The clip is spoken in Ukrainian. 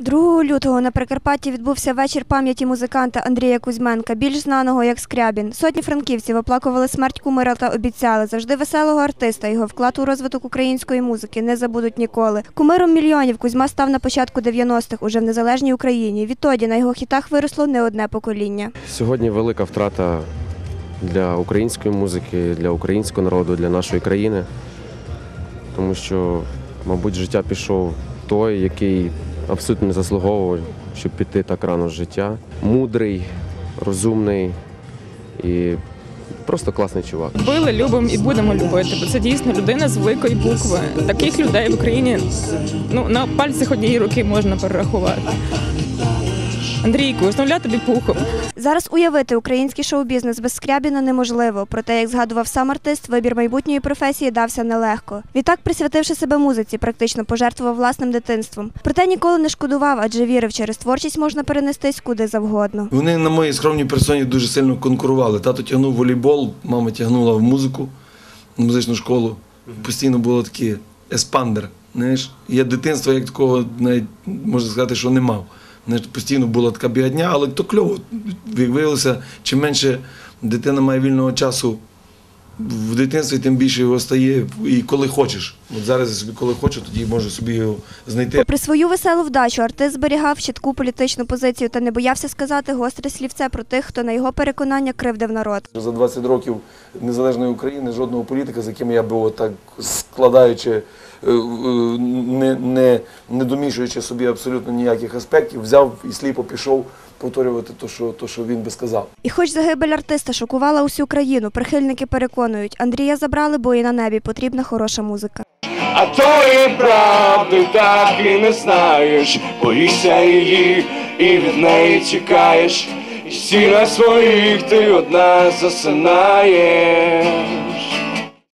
2 лютого на Прикарпатті відбувся вечір пам'яті музиканта Андрія Кузьменка, більш знаного як Скрябін. Сотні франківців оплакували смерть кумира та обіцяли завжди веселого артиста. Його вклад у розвиток української музики не забудуть ніколи. Кумиром мільйонів Кузьма став на початку 90-х уже в незалежній Україні. Відтоді на його хітах виросло не одне покоління. Сьогодні велика втрата для української музики, для українського народу, для нашої країни. Тому що, мабуть, життя пішов той, який абсолютно не заслуговував, щоб піти так рано з життя. Мудрий, розумний і просто класний чувак. Били, любимо і будемо любити, бо це дійсно людина з великої букви. Таких людей в Україні ну, на пальцях однієї руки можна перерахувати. Андрійку, нуля тобі пухом. Зараз уявити український шоу-бізнес без Скрябіна неможливо. Проте, як згадував сам артист, вибір майбутньої професії дався нелегко. Відтак, присвятивши себе музиці, практично пожертвував власним дитинством. Проте ніколи не шкодував, адже вірив, через творчість можна перенестись куди завгодно. Вони на моїй скромній персоні дуже сильно конкурували. Тато тягнув волейбол, мама тягнула в музику, в музичну школу. Постійно було таке еспандер. Знаєш, я дитинства як такого навіть можна сказати, що не мав. Постійно була така бігання, але то кльово. Виявилося, чим менше дитина має вільного часу в дитинстві, тим більше його стає і коли хочеш. От зараз я собі коли хочу, тоді можу собі його знайти. Попри свою веселу вдачу, артист зберігав чітку політичну позицію та не боявся сказати гостре слівце про тих, хто на його переконання кривдив народ. За 20 років незалежної України жодного політика, з яким я би отак складаючи, е, е, не, не, не домішуючи собі абсолютно ніяких аспектів, взяв і сліпо пішов повторювати те, що, то, що він би сказав. І хоч загибель артиста шокувала усю країну, прихильники переконують, Андрія забрали, бо і на небі потрібна хороша музика. А тої правди так і не знаєш, боїшся її і від неї тікаєш, і всі своїх ти одна засинає.